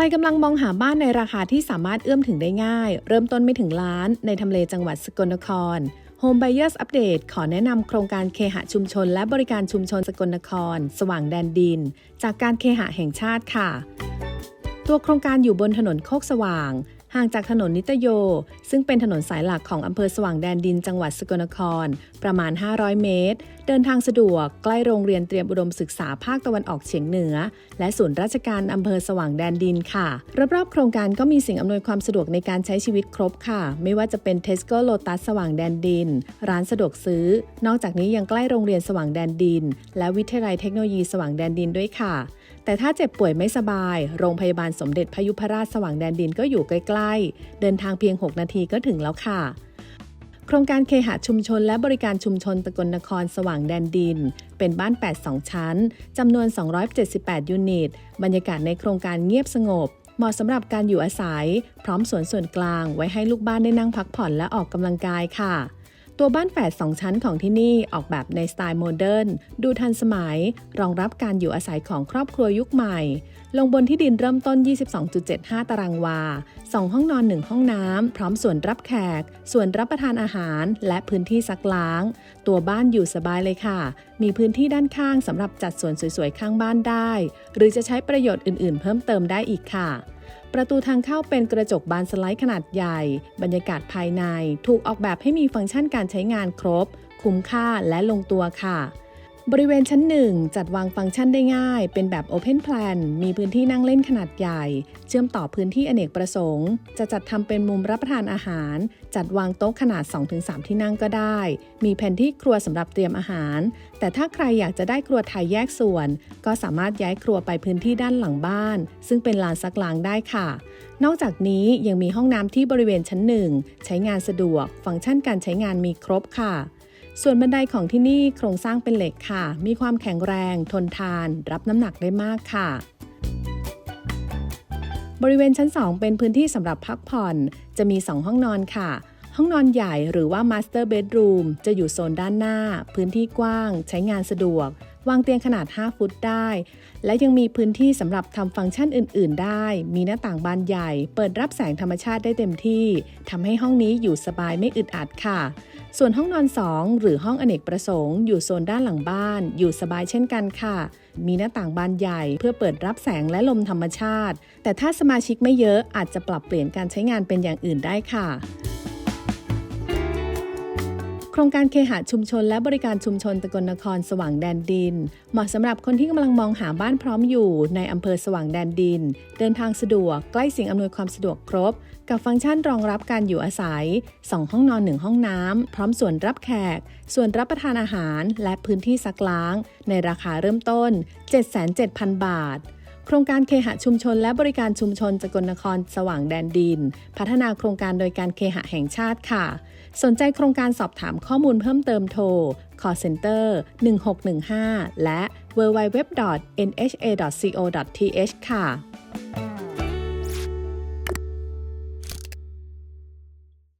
รกำลังมองหาบ้านในราคาที่สามารถเอื้อมถึงได้ง่าย เริ่มต้นไม่ถึงล้าน ในทำเลจังหวัดสกลนคร Home Buyers Update ขอแนะนำโครงการเคหะชุมชน และบริการชุมชนสกลนคร สว่างแดนดิน จากการเคหะแห่งชาติค่ะ ตัวโครงการอยู่บนถนนโคกสว่าง ห่างจากถนนนิตโย ซึ่งเป็นถนนสายหลักของอำเภอสว่างแดนดินจังหวัดสกลนคร ประมาณ 500 เมตร เดินทางสะดวกใกล้โรงเรียนเตรียมอุดมศึกษาภาคตะวันออกเฉียงเหนือ และศูนย์ราชการอำเภอสว่างแดนดินค่ะรอบๆโครงการก็มีสิ่งอำนวยความสะดวกในการใช้ชีวิตครบค่ะ ไม่ว่าจะเป็นเทสโก้โลตัสสว่างแดนดิน ร้านสะดวกซื้อ นอกจากนี้ยังใกล้โรงเรียนสว่างแดนดิน และวิทยาลัยเทคโนโลยีสว่างแดนดินด้วยค่ะ แต่ถ้าเจ็บป่วยไม่สบาย โรงพยาบาลสมเด็จพยุพราชสว่างแดนดินก็อยู่ใกล้ๆ เดินทางเพียง 6 นาทีก็ถึงแล้วค่ะ โครงการเคหะชุมชนและบริการชุมชนตะกลนครสว่างแดนดิน เป็นบ้าน 8 2 ชั้น จำนวน 278 ยูนิต บรรยากาศในโครงการเงียบสงบเหมาะสำหรับการอยู่อาศัย พร้อมสวนส่วนกลางไว้ให้ลูกบ้านได้นั่งพักผ่อนและออกกำลังกายค่ะ ตัวบ้านแฝด2ชั้นของที่นี่ออกแบบในสไตล์โมเดิร์นดูทันสมัย รองรับการอยู่อาศัยของครอบครัวยุคใหม่ ลงบนที่ดินเริ่มต้น 22.75 ตารางวา 2 ห้องนอน 1 ห้องน้ำ พร้อมส่วนรับแขก ส่วนรับประทานอาหาร และพื้นที่ซักล้าง ตัวบ้านอยู่สบายเลยค่ะ มีพื้นที่ด้านข้างสำหรับจัดสวนสวยๆข้างบ้านได้ หรือจะใช้ประโยชน์อื่นๆ เพิ่มเติมได้อีกค่ะ ประตูทางเข้าเป็นกระจกบานสไลด์ขนาดใหญ่ บรรยากาศภายใน ถูกออกแบบให้มีฟังก์ชันการใช้งานครบ คุ้มค่าและลงตัวค่ะ บริเวณชั้นหนึ่งจัดวางฟังก์ชันได้ง่าย เป็นแบบ Open Plan มีพื้นที่นั่งเล่นขนาดใหญ่ เชื่อมต่อพื้นที่อเนกประสงค์ จะจัดทำเป็นมุมรับประทานอาหาร จัดวางโต๊ะขนาด 2-3 ที่นั่งก็ได้ มีแผนที่ครัวสำหรับเตรียมอาหาร แต่ถ้าใครอยากจะได้ครัวไทยแยกส่วน ก็สามารถย้ายครัวไปพื้นที่ด้านหลังบ้าน ซึ่งเป็นลานซักล้างได้ค่ะ นอกจากนี้ยังมีห้องน้ำที่บริเวณชั้นหนึ่งใช้งานสะดวก ฟังก์ชันการใช้งานมีครบค่ะ ส่วนบันไดของที่นี่โครงสร้างเป็นเหล็กค่ะ มีความแข็งแรง ทนทาน รับน้ำหนักได้มากค่ะ บริเวณชั้น 2 เป็นพื้นที่สำหรับพักผ่อน จะมี 2 ห้องนอนค่ะ ห้องนอนใหญ่หรือว่า Master Bedroom จะอยู่โซนด้านหน้า พื้นที่กว้าง ใช้งานสะดวก วางเตียงขนาด 5 ฟุตได้ และยังมีพื้นที่สำหรับทำฟังก์ชันอื่น ๆ ได้ มีหน้าต่างบานใหญ่ เปิดรับแสงธรรมชาติได้เต็มที่ทำให้ห้องนี้อยู่สบายไม่อึดอัดค่ะ ส่วนห้องนอน 2 หรือห้องอเนกประสงค์ อยู่โซนด้านหลังบ้าน อยู่สบายเช่นกันค่ะ มีหน้าต่างบานใหญ่เพื่อเปิดรับแสงและลมธรรมชาติ แต่ถ้าสมาชิกไม่เยอะอาจจะปรับเปลี่ยนการใช้งานเป็นอย่างอื่นได้ค่ะ โครงการเคหะชุมชนและบริการชุมชนตะกลนครสว่างแดนดิน เหมาะสำหรับคนที่กำลังมองหาบ้านพร้อมอยู่ในอำเภอสว่างแดนดิน เดินทางสะดวกใกล้สิ่งอำนวยความสะดวกครบ กับฟังก์ชันรองรับการอยู่อาศัย 2 ห้องนอน 1 ห้องน้ำ พร้อมส่วนรับแขก ส่วนรับประทานอาหาร และพื้นที่ซักล้าง ในราคาเริ่มต้น 77,000 บาท โครงการเคหะชุมชน และบริการชุมชนจกลนครสว่างแดนดิน พัฒนาโครงการโดยการเคหะแห่งชาติค่ะ สนใจโครงการสอบถามข้อมูลเพิ่มเติมโทร call center 1615 และ www.nha.co.th ค่ะ